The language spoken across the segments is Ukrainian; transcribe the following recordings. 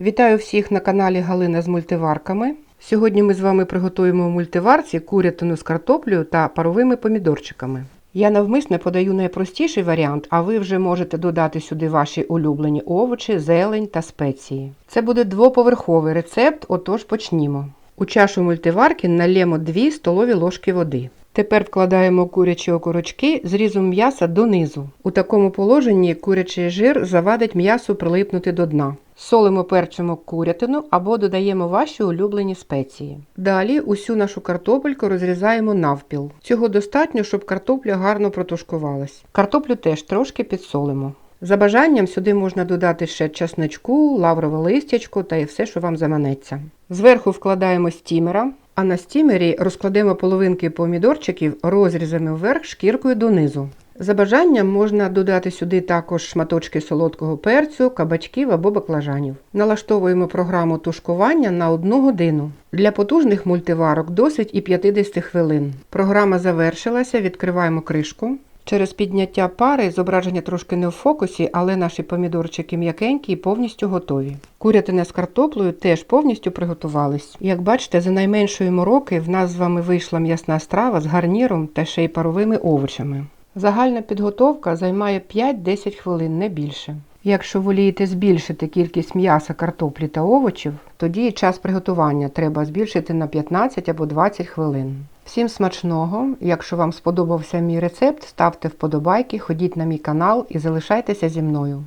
Вітаю всіх на каналі Галина з мультиварками. Сьогодні ми з вами приготуємо в мультиварці курятину з картоплею та паровими помідорчиками. Я навмисне подаю найпростіший варіант, а ви вже можете додати сюди ваші улюблені овочі, зелень та спеції. Це буде двоповерховий рецепт, отож почнімо. У чашу мультиварки налємо 2 столові ложки води. Тепер вкладаємо курячі окорочки з різом м'яса донизу. У такому положенні курячий жир завадить м'ясу прилипнути до дна. Солимо перчимо курятину або додаємо ваші улюблені спеції. Далі усю нашу картопельку розрізаємо навпіл. Цього достатньо, щоб картопля гарно протушкувалась. Картоплю теж трошки підсолимо. За бажанням сюди можна додати ще чесничку, лаврове листячко та і все, що вам заманеться. Зверху вкладаємо стімера, а на стімері розкладемо половинки помідорчиків розрізами вверх шкіркою донизу. За бажанням можна додати сюди також шматочки солодкого перцю, кабачків або баклажанів. Налаштовуємо програму тушкування на 1 годину. Для потужних мультиварок досить і 50 хвилин. Програма завершилася, відкриваємо кришку. Через підняття пари зображення трошки не в фокусі, але наші помідорчики м'якенькі і повністю готові. Курятина з картоплею теж повністю приготувались. Як бачите, за найменшої мороки в нас з вами вийшла м'ясна страва з гарніром та ще й паровими овочами. Загальна підготовка займає 5-10 хвилин, не більше. Якщо волієте збільшити кількість м'яса, картоплі та овочів, тоді час приготування треба збільшити на 15 або 20 хвилин. Всім смачного! Якщо вам сподобався мій рецепт, ставте вподобайки, ходіть на мій канал і залишайтеся зі мною.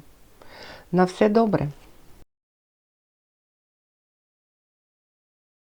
На все добре!